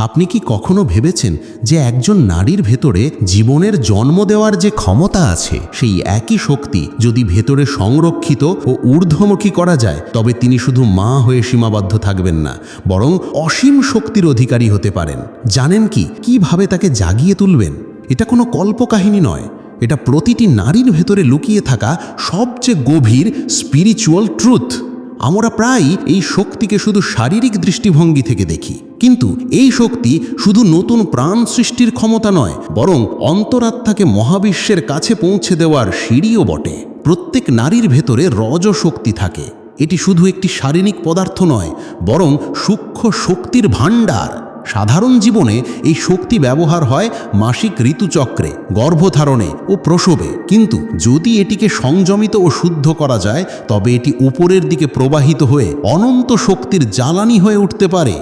আপনি কি কখনো ভেবেছেন যে একজন নারীর ভেতরে জীবনের জন্ম দেওয়ার যে ক্ষমতা আছে, সেই একই শক্তি যদি ভেতরে সংরক্ষিত ও ঊর্ধ্বমুখী করা যায়, তবে তিনি শুধু মা হয়ে সীমাবদ্ধ থাকবেন না, বরং অসীম শক্তির অধিকারী হতে পারেন। জানেন কি? কীভাবে তাকে জাগিয়ে তুলবেন? এটা কোনো কল্পকাহিনী নয়। এটা প্রতিটি নারীর ভেতরে লুকিয়ে থাকা সবচেয়ে গভীর স্পিরিচুয়াল ট্রুথ আমরা প্রায় এই শক্তিকে শুধু শারীরিক দৃষ্টিভঙ্গি থেকে দেখি। কিন্তু এই শক্তি শুধু নতুন প্রাণ সৃষ্টির ক্ষমতা নয়, বরং অন্তরাত্মাকে মহাবিশ্বের কাছে পৌঁছে দেওয়ার সিঁড়িও বটে। প্রত্যেক নারীর ভেতরে রজ শক্তি থাকে। এটি শুধু একটি শারীরিক পদার্থ নয়, বরং সূক্ষ্ম শক্তির ভাণ্ডার। সাধারণ জীবনে এই শক্তি ব্যবহার হয় মাসিক ঋতুচক্রে, গর্ভধারণে ও প্রসবে। কিন্তু যদি এটিকে সংযমিত ও শুদ্ধ করা যায়, তবে এটি উপরের দিকে প্রবাহিত হয়ে অনন্ত শক্তির জ্বালানি হয়ে উঠতে পারে।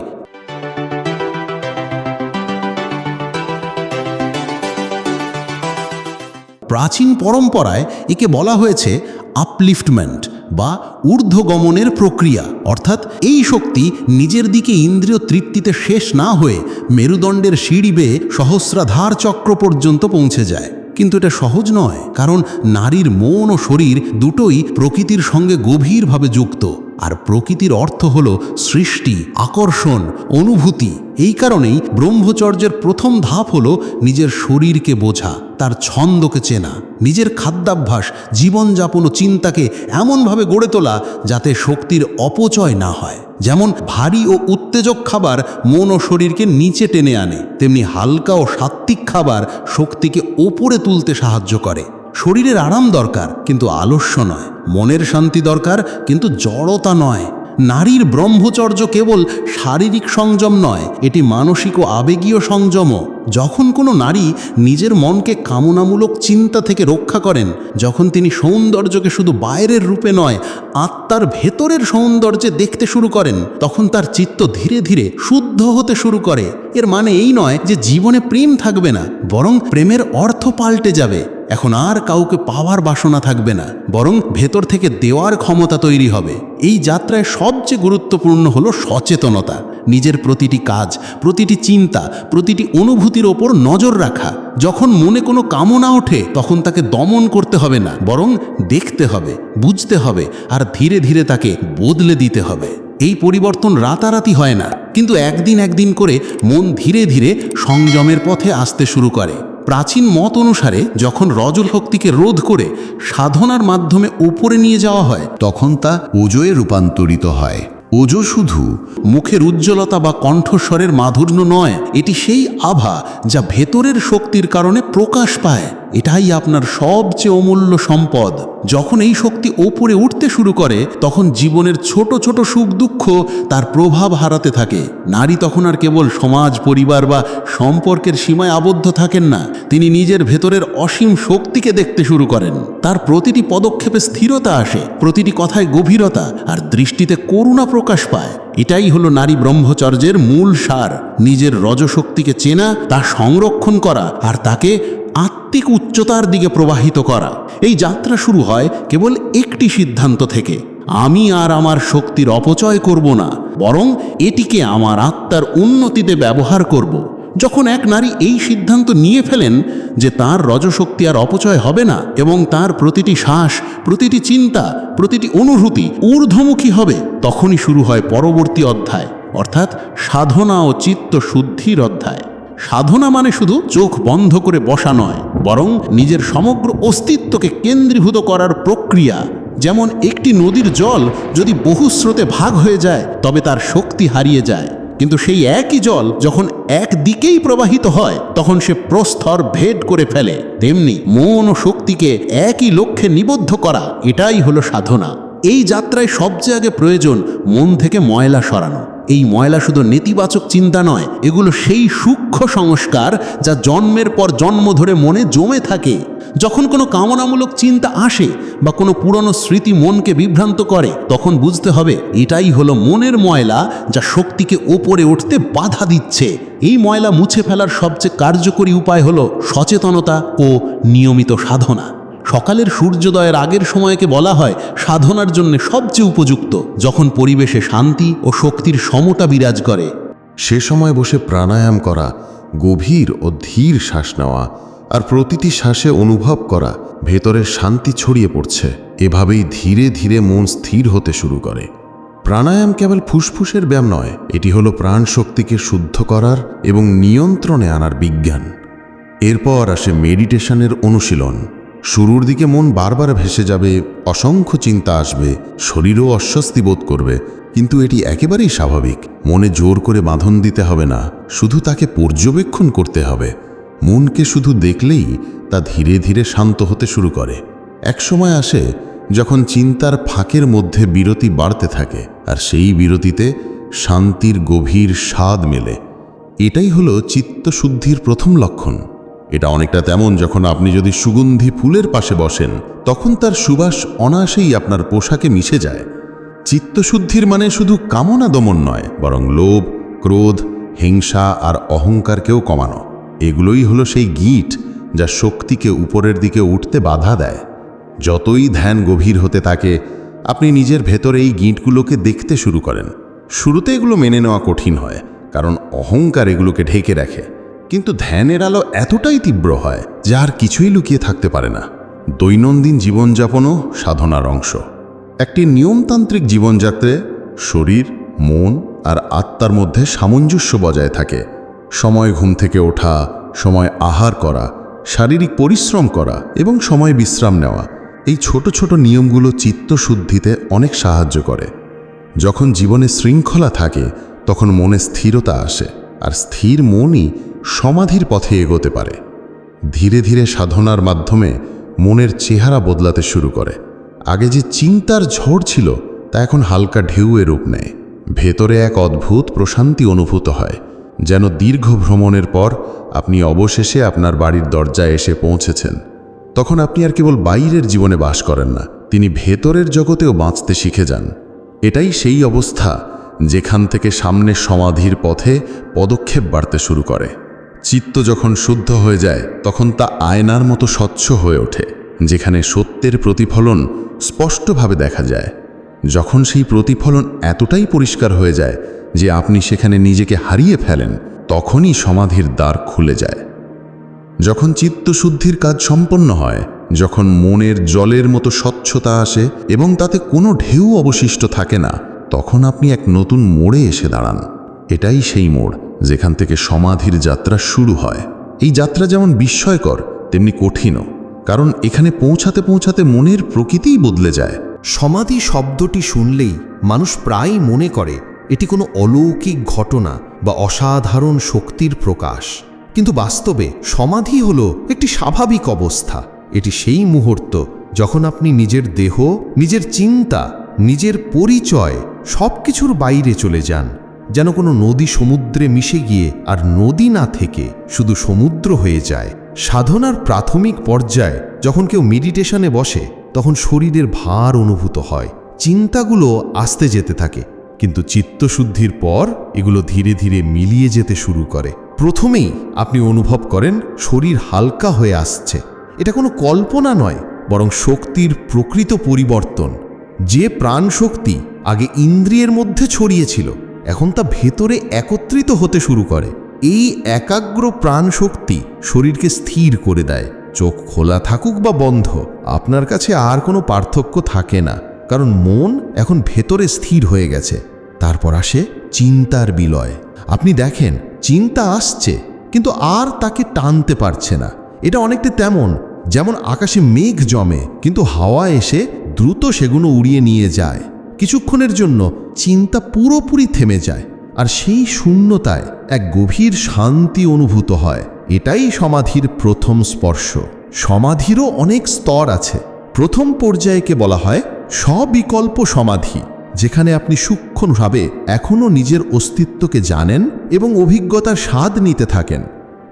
প্রাচীন পরম্পরায় একে বলা হয়েছে আপলিফটমেন্ট বা ঊর্ধ্বগমনের প্রক্রিয়া, অর্থাৎ এই শক্তি নিজের দিকে ইন্দ্রিয় তৃপ্তিতে শেষ না হয়ে মেরুদণ্ডের সিঁড়ি বেয়ে সহস্রাধার চক্র পর্যন্ত পৌঁছে যায়। কিন্তু এটা সহজ নয়, কারণ নারীর মন ও শরীর দুটোই প্রকৃতির সঙ্গে গভীরভাবে যুক্ত। আর প্রকৃতির অর্থ হল সৃষ্টি, আকর্ষণ, অনুভূতি। এই কারণেই ব্রহ্মচর্যের প্রথম ধাপ হলো নিজের শরীরকে বোঝা, তার ছন্দকে চেনা, নিজের খাদ্যাভ্যাস, জীবনযাপন ও চিন্তাকে এমনভাবে গড়ে তোলা যাতে শক্তির অপচয় না হয়। যেমন ভারী ও উত্তেজক খাবার মন ও শরীরকে নিচে টেনে আনে, তেমনি হালকা ও সাত্ত্বিক খাবার শক্তিকে ওপরে তুলতে সাহায্য করে। শরীরের আরাম দরকার, কিন্তু আলস্য নয়। মনের শান্তি দরকার, কিন্তু জড়তা নয়। নারীর ব্রহ্মচর্য কেবল শারীরিক সংযম নয়, এটি মানসিক ও আবেগীয় সংযমও। যখন কোনো নারী নিজের মনকে কামনামূলক চিন্তা থেকে রক্ষা করেন, যখন তিনি সৌন্দর্যকে শুধু বাইরের রূপে নয়, আত্মার ভেতরের সৌন্দর্যে দেখতে শুরু করেন, তখন তার চিত্ত ধীরে ধীরে শুদ্ধ হতে শুরু করে। এর মানে এই নয় যে জীবনে প্রেম থাকবে না, বরং প্রেমের অর্থ পাল্টে যাবে। এখন আর কাউকে পাওয়ার বাসনা থাকবে না, বরং ভেতর থেকে দেওয়ার ক্ষমতা তৈরি হবে। এই যাত্রায় সবচেয়ে গুরুত্বপূর্ণ হলো সচেতনতা, নিজের প্রতিটি কাজ, প্রতিটি চিন্তা, প্রতিটি অনুভূতির ওপর নজর রাখা। যখন মনে কোনো কামনা ওঠে, তখন তাকে দমন করতে হবে না, বরং দেখতে হবে, বুঝতে হবে, আর ধীরে ধীরে তাকে বদলে দিতে হবে। এই পরিবর্তন রাতারাতি হয় না, কিন্তু একদিন একদিন করে মন ধীরে ধীরে সংযমের পথে আসতে শুরু করে। প্রাচীন মত অনুসারে যখন রজল শক্তিকে রোধ করে সাধনার মাধ্যমে ওপরে নিয়ে যাওয়া হয়, তখন তা ওজয়ে রূপান্তরিত হয়। ওজো শুধু মুখের উজ্জ্বলতা বা কণ্ঠস্বরের মাধুর্য নয়, এটি সেই আভা যা ভেতরের শক্তির কারণে প্রকাশ পায়। এটাই আপনার সবচেয়ে অমূল্য সম্পদ। যখন এই শক্তি ওপরে উঠতে শুরু করে, তখন জীবনের ছোট ছোট সুখ দুঃখ তার প্রভাব হারাতে থাকে। নারী তখন আর কেবল সমাজ, পরিবার বা সম্পর্কের সীমায় আবদ্ধ থাকেন না। তিনি নিজের ভেতরের অসীম শক্তিকে দেখতে শুরু করেন। তার প্রতিটি পদক্ষেপে স্থিরতা আসে, প্রতিটি কথায় গভীরতা আর দৃষ্টিতে করুণা প্রকাশ পায়। এটাই হলো নারী ব্রহ্মচর্যের মূল সার। নিজের রজশক্তিকে চেনা, তা সংরক্ষণ করা আর তাকে আত্মিক উচ্চতার দিকে প্রবাহিত করা। এই যাত্রা শুরু হয় কেবল একটি সিদ্ধান্ত থেকে। আমি আর আমার শক্তির অপচয় করব না, বরং এটিকে আমার আত্মার উন্নতিতে ব্যবহার করব। যখন এক নারী এই সিদ্ধান্ত নিয়ে ফেলেন যে তার রজশক্তি আর অপচয় হবে না এবং তার প্রতিটি শ্বাস, প্রতিটি চিন্তা, প্রতিটি অনুভূতি ঊর্ধ্বমুখী হবে, তখনই শুরু হয় পরবর্তী অধ্যায়, অর্থাৎ সাধনা ও চিত্ত শুদ্ধির অধ্যায়। সাধনা মানে শুধু চোখ বন্ধ করে বসা নয়, বরং নিজের সমগ্র অস্তিত্বকে কেন্দ্রীভূত করার প্রক্রিয়া। যেমন একটি নদীর জল যদি বহু স্রোতে ভাগ হয়ে যায়, তবে তার শক্তি হারিয়ে যায়। কিন্তু সেই একই জল যখন একদিকেই প্রবাহিত হয়, তখন সে প্রস্তর ভেদ করে ফেলে। তেমনি মন ও শক্তিকে একই লক্ষ্যে নিবদ্ধ করা, এটাই হলো সাধনা। এই যাত্রায় সবচেয়ে আগে প্রয়োজন মন থেকে ময়লা সরানো। এই ময়লা শুধু নেতিবাচক চিন্তা নয়, এগুলো সেই সূক্ষ্ম সংস্কার যা জন্মের পর জন্ম ধরে মনে জমে থাকে। যখন কোনো কামনামূলক চিন্তা আসে বা কোনো পুরনো স্মৃতি মনকে বিভ্রান্ত করে, তখন বুঝতে হবে এটাই হলো মনের ময়লা যা শক্তিকে ওপরে উঠতে বাধা দিচ্ছে। এই ময়লা মুছে ফেলার সবচেয়ে কার্যকরী উপায় হলো সচেতনতা ও নিয়মিত সাধনা। সকালের সূর্যোদয়ের আগের সময়কে বলা হয় সাধনার জন্য সবচেয়ে উপযুক্ত, যখন পরিবেশে শান্তি ও শক্তির সমতা বিরাজ করে। সে সময় বসে প্রাণায়াম করা, গভীর ও ধীর শ্বাস নেওয়া, আর প্রতিটি শ্বাসে অনুভব করা, ভেতরের শান্তি ছড়িয়ে পড়ছে। এভাবেই ধীরে ধীরে মন স্থির হতে শুরু করে। প্রাণায়াম কেবল ফুসফুসের ব্যায়াম নয়, এটি হলো প্রাণ শক্তিকে শুদ্ধ করার এবং নিয়ন্ত্রণে আনার বিজ্ঞান। এরপর আসে মেডিটেশনের অনুশীলন। শুরুর দিকে মন বারবার ভেসে যাবে, অসংখ্য চিন্তা আসবে, শরীরও অস্বস্তি বোধ করবে। কিন্তু এটি একেবারেই স্বাভাবিক। মনে জোর করে বাঁধন দিতে হবে না, শুধু তাকে পর্যবেক্ষণ করতে হবে। মনকে শুধু দেখলেই তা ধীরে ধীরে শান্ত হতে শুরু করে। একসময় আসে যখন চিন্তার ফাঁকের মধ্যে বিরতি বাড়তে থাকে, আর সেই বিরতিতে শান্তির গভীর স্বাদ মেলে। এটাই হলো চিত্তশুদ্ধির প্রথম লক্ষণ। এটা অনেকটা তেমন যখন আপনি যদি সুগন্ধি ফুলের পাশে বসেন, তখন তার সুবাস অনায়াসেই আপনার পোশাকে মিশে যায়। চিত্তশুদ্ধির মানে শুধু কামনা দমন নয়, বরং লোভ, ক্রোধ, হিংসা আর অহংকারকেও কমানো। এগুলোই হলো সেই গিট যা শক্তিকে উপরের দিকে উঠতে বাধা দেয়। যতই ধ্যান গভীর হতে থাকে, আপনি নিজের ভেতরে এই গিঁটগুলোকে দেখতে শুরু করেন। শুরুতে এগুলো মেনে নেওয়া কঠিন হয়, কারণ অহংকার এগুলোকে ঢেকে রাখে। কিন্তু ধ্যানের আলো এতটাই তীব্র হয় যা আর কিছুই লুকিয়ে থাকতে পারে না। দৈনন্দিন জীবনযাপনও সাধনার অংশ। একটি নিয়মতান্ত্রিক জীবনযাত্রে শরীর, মন আর আত্মার মধ্যে সামঞ্জস্য বজায় থাকে। সময় ঘুম থেকে ওঠা, সময় আহার করা, শারীরিক পরিশ্রম করা এবং সময় বিশ্রাম নেওয়া, এই ছোট ছোট নিয়মগুলো চিত্তশুদ্ধিতে অনেক সাহায্য করে। যখন জীবনে শৃঙ্খলা থাকে, তখন মনে স্থিরতা আসে, আর স্থির মনই সমাধির পথে এগোতে পারে। ধীরে ধীরে সাধনার মাধ্যমে মনের চেহারা বদলাতে শুরু করে। আগে যে চিন্তার ঝড় ছিল, তা এখন হালকা ঢেউয়ে রূপ নেয়। ভেতরে এক অদ্ভুত প্রশান্তি অনুভূত হয়, যেন দীর্ঘ ভ্রমণের পর আপনি অবশেষে আপনার বাড়ির দরজায় এসে পৌঁছেছেন। তখন আপনি আর কেবল বাইরের জীবনে বাস করেন না, তিনি ভেতরের জগতেও বাঁচতে শিখে যান। এটাই সেই অবস্থা যেখান থেকে সামনে সমাধির পথে পদক্ষেপ বাড়তে শুরু করে। চিত্ত যখন শুদ্ধ হয়ে যায়, তখন তা আয়নার মতো স্বচ্ছ হয়ে ওঠে, যেখানে সত্যের প্রতিফলন স্পষ্টভাবে দেখা যায়। যখন সেই প্রতিফলন এতটাই পরিষ্কার হয়ে যায়, যে আপনি সেখানে নিজেকে হারিয়ে ফেলেন, তখনই সমাধির দ্বার খুলে যায়। যখন চিত্তশুদ্ধির কাজ সম্পন্ন হয়, যখন মনের জলের মতো স্বচ্ছতা আসে এবং তাতে কোনো ঢেউ অবশিষ্ট থাকে না, তখন আপনি এক নতুন মোড়ে এসে দাঁড়ান। এটাই সেই মোড় যেখান থেকে সমাধির যাত্রা শুরু হয়। এই যাত্রা যেমন বিস্ময়কর, তেমনি কঠিনও। কারণ এখানে পৌঁছাতে পৌঁছাতে মনের প্রকৃতিই বদলে যায়। সমাধি শব্দটি শুনলেই মানুষ প্রায়ই মনে করে, এটি কোনো অলৌকিক ঘটনা বা অসাধারণ শক্তির প্রকাশ। কিন্তু বাস্তবে সমাধি হলো একটি স্বাভাবিক অবস্থা। এটি সেই মুহূর্ত যখন আপনি নিজের দেহ, নিজের চিন্তা, নিজের পরিচয় সব কিছুর বাইরে চলে যান। যেন কোনো নদী সমুদ্রে মিশে গিয়ে আর নদী না থেকে শুধু সমুদ্র হয়ে যায়। সাধনার প্রাথমিক পর্যায়ে যখন কেউ মেডিটেশনে বসে, তখন শরীরের ভার অনুভূত হয়। চিন্তাগুলো আসতে যেতে থাকে, কিন্তু চিত্তশুদ্ধির পর এগুলো ধীরে ধীরে মিলিয়ে যেতে শুরু করে। প্রথমেই আপনি অনুভব করেন শরীর হালকা হয়ে আসছে। এটা কোনো কল্পনা নয়, বরং শক্তির প্রকৃত পরিবর্তন। যে প্রাণ শক্তি আগে ইন্দ্রিয়ের মধ্যে ছড়িয়েছিল এখন তা ভেতরে একত্রিত হতে শুরু করে। এই একাগ্র প্রাণ শক্তি শরীরকে স্থির করে দেয়। চোখ খোলা থাকুক বা বন্ধ, আপনার কাছে আর কোনো পার্থক্য থাকে না, কারণ মন এখন ভেতরে স্থির হয়ে গেছে। তারপর আসে চিন্তার বিলয়। আপনি দেখেন, চিন্তা আসছে, কিন্তু আর তাকে টানতে পারছে না। এটা অনেকটা তেমন, যেমন আকাশে মেঘ জমে, কিন্তু হাওয়া এসে দ্রুত সেগুলো উড়িয়ে নিয়ে যায়। কিছুক্ষণের জন্য চিন্তা পুরোপুরি থেমে যায় আর সেই শূন্যতায় এক গভীর শান্তি অনুভূত হয়। এটাই সমাধির প্রথম স্পর্শ। সমাধিরও অনেক স্তর আছে। প্রথম পর্যায়কে বলা হয় স্ববিকল্প সমাধি, যেখানে আপনি সূক্ষ্মভাবে এখনও নিজের অস্তিত্বকে জানেন এবং অভিজ্ঞতার স্বাদ নিতে থাকেন।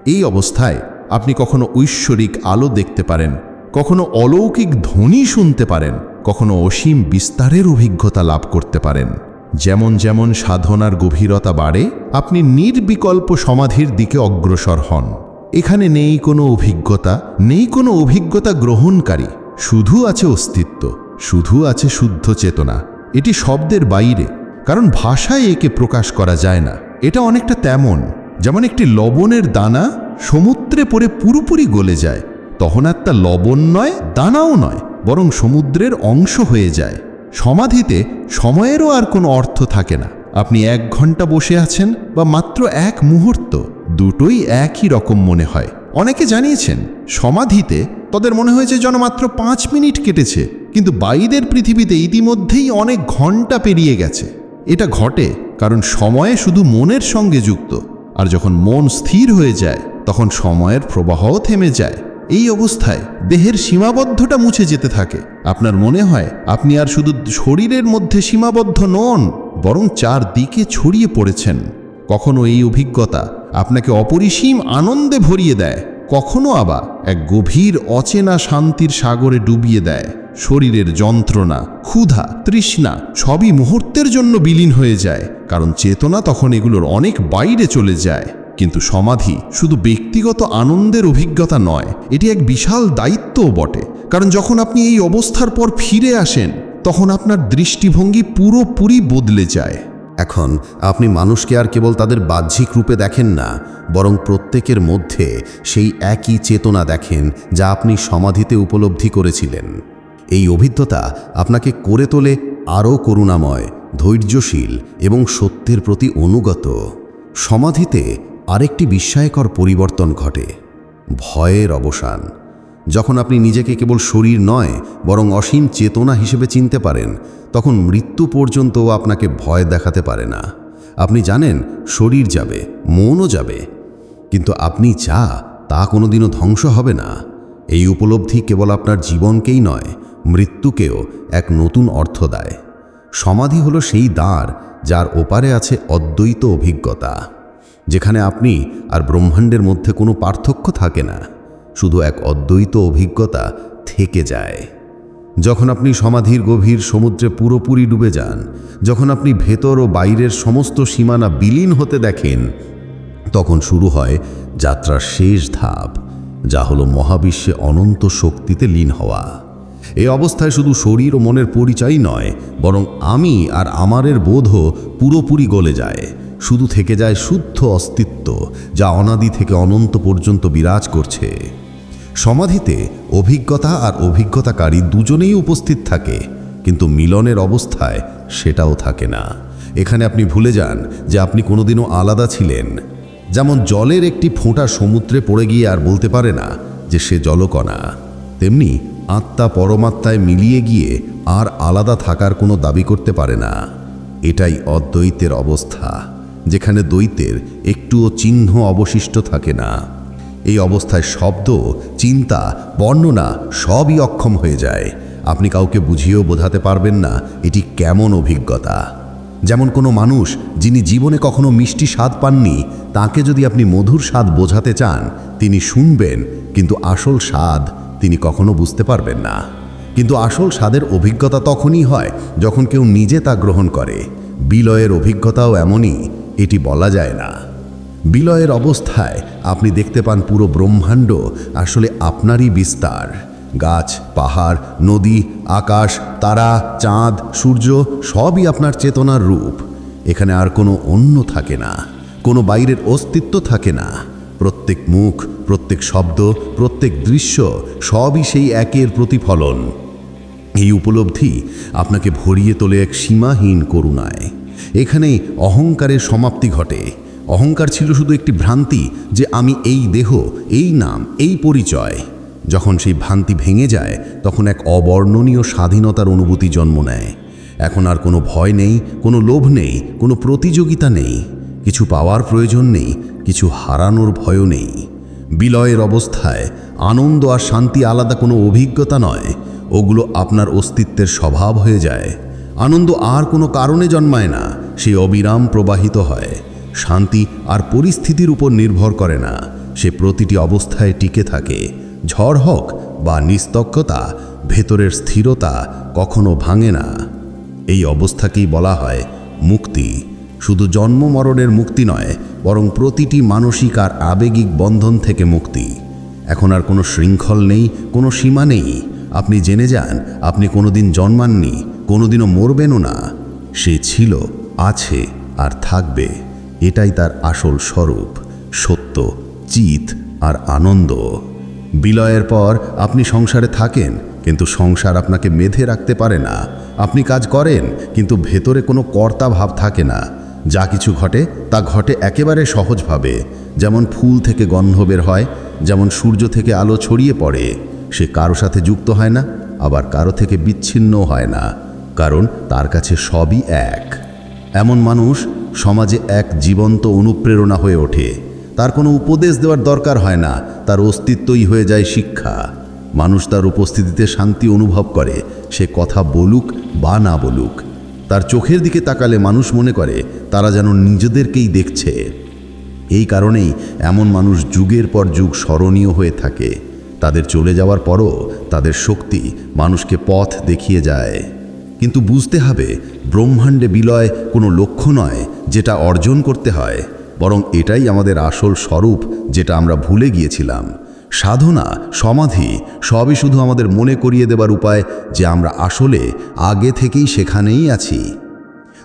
এই অবস্থায় আপনি কখনো ঐশ্বরিক আলো দেখতে পারেন, কখনো অলৌকিক ধ্বনি শুনতে পারেন। কখনো অসীম বিস্তারের অভিজ্ঞতা লাভ করতে পারেন। যেমন যেমন সাধনার গভীরতা বাড়ে, আপনি নির্বিকল্প সমাধির দিকে অগ্রসর হন। এখানে নেই কোনো অভিজ্ঞতা, নেই কোনো অভিজ্ঞতা গ্রহণকারী, শুধু আছে অস্তিত্ব, শুধু আছে শুদ্ধ চেতনা। এটি শব্দের বাইরে, কারণ ভাষায় একে প্রকাশ করা যায় না। এটা অনেকটা তেমন, যেমন একটি লবণের দানা সমুদ্রে পড়ে পুরোপুরি গলে যায়, তখন আর তা লবণ নয়, দানাও নয়। বরং সমুদ্রের অংশ হয়ে যায়। সমাধিতে সময়েরও আর কোনো অর্থ থাকে না। আপনি এক ঘণ্টা বসে আছেন বা মাত্র এক মুহূর্ত, দুটোই একই রকম মনে হয়। অনেকে জানিয়েছেন, সমাধিতে তাদের মনে হয়েছে যেন মাত্র পাঁচ মিনিট কেটেছে, কিন্তু বাইদের পৃথিবীতে ইতিমধ্যেই অনেক ঘণ্টা পেরিয়ে গেছে। এটা ঘটে কারণ সময়ে শুধু মনের সঙ্গে যুক্ত, আর যখন মন স্থির হয়ে যায়, তখন সময়ের প্রবাহও থেমে যায়। এই অবস্থায় দেহের সীমাবদ্ধটা মুছে যেতে থাকে। আপনার মনে হয় আপনি আর শুধু শরীরের মধ্যে সীমাবদ্ধ নন, বরং চারদিকে ছড়িয়ে পড়েছেন। কখনো এই অভিজ্ঞতা আপনাকে অপরিসীম আনন্দে ভরিয়ে দেয়, কখনো আবার এক গভীর অচেনা শান্তির সাগরে ডুবিয়ে দেয়। শরীরের যন্ত্রণা, ক্ষুধা, তৃষ্ণা সবই মুহূর্তের জন্য বিলীন হয়ে যায়, কারণ চেতনা তখন এগুলোর অনেক বাইরে চলে যায়। কিন্তু সমাধি শুধু ব্যক্তিগত আনন্দের অভিজ্ঞতা নয়, এটি এক বিশাল দায়িত্বও বটে। কারণ যখন আপনি এই অবস্থার পর ফিরে আসেন, তখন আপনার দৃষ্টিভঙ্গি পুরোপুরি বদলে যায়। এখন আপনি মানুষকে আর কেবল তাদের বাহ্যিক রূপে দেখেন না, বরং প্রত্যেকের মধ্যে সেই একই চেতনা দেখেন যা আপনি সমাধিতে উপলব্ধি করেছিলেন। এই অভিজ্ঞতা আপনাকে করে তোলে আরও করুণাময়, ধৈর্যশীল এবং সত্যের প্রতি অনুগত। সমাধিতে আরেকটি বিস্ময়কর পরিবর্তন ঘটে, ভয়ের অবসান। যখন আপনি নিজেকে কেবল শরীর নয়, বরং অসীম চেতনা হিসেবে চিনতে পারেন, তখন মৃত্যু পর্যন্তও আপনাকে ভয় দেখাতে পারে না। আপনি জানেন, শরীর যাবে, মনও যাবে। কিন্তু আপনি যা, তা কোনোদিনও ধ্বংস হবে না। এই উপলব্ধি কেবল আপনার জীবনকেই নয়, মৃত্যুকেও এক নতুন অর্থ দেয়। সমাধি হলো সেই দ্বার, যার ওপারে আছে অদ্বৈত অভিজ্ঞতা। যেখানে আপনি আর ব্রহ্মাণ্ডের মধ্যে কোনো পার্থক্য থাকে না, শুধু এক অদ্বৈত অভিজ্ঞতা থেকে যায়। যখন আপনি সমাধির গভীর সমুদ্রে পুরোপুরি ডুবে যান, যখন আপনি ভেতর ও বাইরের সমস্ত সীমানা বিলীন হতে দেখেন, তখন শুরু হয় যাত্রার শেষ ধাপ, যা হলো মহাবিশ্বে অনন্ত শক্তিতে লীন হওয়া। এই অবস্থায় শুধু শরীর ও মনের পরিচয় নয়, বরং আমি আর আমারের বোধও পুরোপুরি গলে যায়। শুধু থেকে যায় শুদ্ধ অস্তিত্ব, যা অনাদি থেকে অনন্ত পর্যন্ত বিরাজ করছে। সমাধিতে অভিজ্ঞতা আর অভিজ্ঞতাকারী দুজনেই উপস্থিত থাকে, কিন্তু মিলনের অবস্থায় সেটাও থাকে না। এখানে আপনি ভুলে যান যে আপনি কোনোদিনও আলাদা ছিলেন। যেমন জলের একটি ফোঁটা সমুদ্রে পড়ে গিয়ে আর বলতে পারে না যে সে জলকণা। তেমনি আত্মা পরমাত্মায় মিলিয়ে গিয়ে আর আলাদা থাকার কোনো দাবি করতে পারে না। এটাই অদ্বৈতের অবস্থা। যেখানে দ্বৈতের একটুও চিহ্ন অবশিষ্ট থাকে না। এই অবস্থায় শব্দ, চিন্তা, বর্ণনা সবই অক্ষম হয়ে যায়। আপনি কাউকে বুঝিয়েও বোঝাতে পারবেন না এটি কেমন অভিজ্ঞতা। যেমন কোনো মানুষ যিনি জীবনে কখনো মিষ্টি স্বাদ পাননি, তাকে যদি আপনি মধুর স্বাদ বোঝাতে চান, তিনি শুনবেন, কিন্তু আসল স্বাদ তিনি কখনো বুঝতে পারবেন না। কিন্তু আসল স্বাদের অভিজ্ঞতা তখনই হয় যখন কেউ নিজে তা গ্রহণ করে। বিলয়ের অভিজ্ঞতাও এমনই। এটি বলা যায় না। বিলয়ের অবস্থায় আপনি দেখতে পান পুরো ব্রহ্মাণ্ড আসলে আপনারই বিস্তার। গাছ, পাহাড়, নদী, আকাশ, তারা, চাঁদ, সূর্য সবই আপনার চেতনার রূপ। এখানে আর কোনো অন্য থাকে না, কোনো বাইরের অস্তিত্ব থাকে না। প্রত্যেক মুখ, প্রত্যেক শব্দ, প্রত্যেক দৃশ্য সবই সেই একের প্রতিফলন। এই উপলব্ধি আপনাকে ভরিয়ে তোলে এক সীমাহীন করুণায়। এখানেই অহংকারের সমাপ্তি ঘটে। অহংকার ছিল শুধু একটি ভ্রান্তি যে আমি এই দেহ, এই নাম, এই পরিচয়। যখন সেই ভ্রান্তি ভেঙে যায়, তখন এক অবর্ণনীয় স্বাধীনতার অনুভূতি জন্ম নেয়। এখন আর কোনো ভয় নেই, কোনো লোভ নেই, কোনো প্রতিযোগিতা নেই। কিছু পাওয়ার প্রয়োজন নেই, কিছু হারানোর ভয়ও নেই। বিলয়ের অবস্থায় আনন্দ আর শান্তি আলাদা কোনো অভিজ্ঞতা নয়, ওগুলো আপনার অস্তিত্বের স্বভাব হয়ে যায়। আনন্দ আর কোনো কারণে জন্মায় না। সে অবিরাম প্রবাহিত হয়। শান্তি আর পরিস্থিতির উপর নির্ভর করে না। সে প্রতিটি অবস্থায় টিকে থাকে। ঝড় হোক বা নিস্তক্কতা ভেতরের স্থিরতা কখনো ভাঙে না। এই অবস্থাকেই বলা হয় মুক্তি। শুধু জন্ম মরণের মুক্তি নয়, বরং প্রতিটি মানসিক আর আবেগিক বন্ধন থেকে মুক্তি। এখন আর কোনো শৃঙ্খল নেই, কোনো সীমা নেই। আপনি জেনে যান, আপনি কোনোদিন জন্মাননি, কোনোদিনও মরবেনও না। সে ছিল, আছে, আর থাকবে। এটাই তার আসল স্বরূপ, সত্য, চিত, আর আনন্দ। বিলয়ের পর আপনি সংসারে থাকেন, কিন্তু সংসার আপনাকে মেধে রাখতে পারে না। আপনি কাজ করেন, কিন্তু ভেতরে কোনো কর্তা ভাব থাকে না। যা কিছু ঘটে, তা ঘটে একেবারে সহজভাবে। যেমন ফুল থেকে গন্ধ বের হয়, যেমন সূর্য থেকে আলো ছড়িয়ে পড়ে। সে কারও সাথে যুক্ত হয় না, আবার কারও থেকে বিচ্ছিন্ন হয় না, কারণ তার কাছে সবই এক। এমন মানুষ সমাজে এক জীবন্ত অনুপ্রেরণা হয়ে ওঠে। তার কোনো উপদেশ দেওয়ার দরকার হয় না, তার অস্তিত্বই হয়ে যায় শিক্ষা। মানুষ তার উপস্থিতিতে শান্তি অনুভব করে, সে কথা বলুক বা না বলুক। তার চোখের দিকে তাকালে মানুষ মনে করে, তারা যেন নিজেদেরকেই দেখছে। এই কারণেই এমন মানুষ যুগের পর যুগ স্মরণীয় হয়ে থাকে। তাদের চলে যাওয়ার পরও তাদের শক্তি মানুষকে পথ দেখিয়ে যায়। কিন্তু বুঝতে হবে, ব্রহ্মাণ্ডে বিলয় কোনো লক্ষ্য নয় যেটা অর্জন করতে হয়, বরং এটাই আমাদের আসল স্বরূপ যেটা আমরা ভুলে গিয়েছিলাম। সাধনা, সমাধি, সবই শুধু আমাদের মনে করিয়ে দেবার উপায় যে আমরা আসলে আগে থেকেই সেখানেই আছি।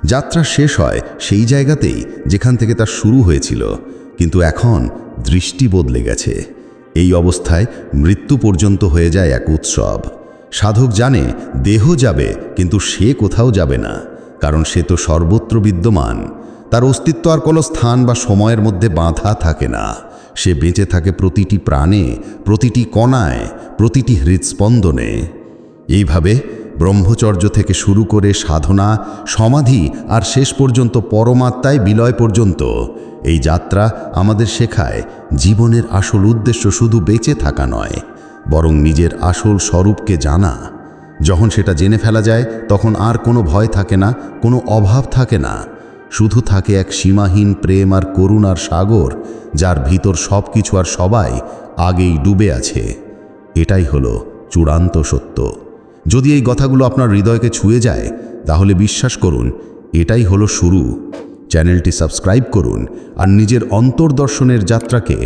যাত্রা শেষ হয় সেই জায়গাতেই যেখান থেকে তার শুরু হয়েছিল, কিন্তু এখন দৃষ্টি বদলে গেছে। এই অবস্থায় মৃত্যু পর্যন্ত হয়ে যায় এক উৎসব। সাধক জানে, দেহ যাবে, কিন্তু সে কোথাও যাবে না, কারণ সে তো সর্বত্র বিদ্যমান। তার অস্তিত্ব আর কোনো স্থান বা সময়ের মধ্যে বাঁধা থাকে না। সে বেঁচে থাকে প্রতিটি প্রাণে, প্রতিটি কণায়, প্রতিটি হৃদস্পন্দনে এইভাবে ব্রহ্মচর্য থেকে শুরু করে সাধনা, সমাধি আর শেষ পর্যন্ত পরমাত্মায় বিলয় পর্যন্ত এই যাত্রা আমাদের শেখায় জীবনের আসল উদ্দেশ্য শুধু বেঁচে থাকা নয়, বরং নিজের আসল স্বরূপকে জানা। যখন সেটা জেনে ফেলা যায়, তখন আর কোনো ভয় থাকে না, কোনো অভাব থাকে না। শুধু থাকে এক সীমাহীন প্রেম আর করুণার সাগর, যার ভিতর সব কিছু আর সবাই আগেই ডুবে আছে। এটাই হলো চূড়ান্ত সত্য। যদি এই কথাগুলো আপনার হৃদয়কে ছুঁয়ে যায়, তাহলে বিশ্বাস করুন, এটাই হলো শুরু। চ্যানেলটি সাবস্ক্রাইব করুন আর নিজের অন্তর্দর্শনের যাত্রাকে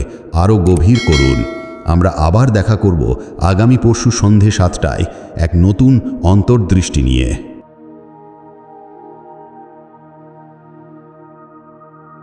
আরও গভীর করুন। আমরা আবার দেখা করব আগামী পরশু সন্ধে সাতটায় এক নতুন অন্তর্দৃষ্টি নিয়ে।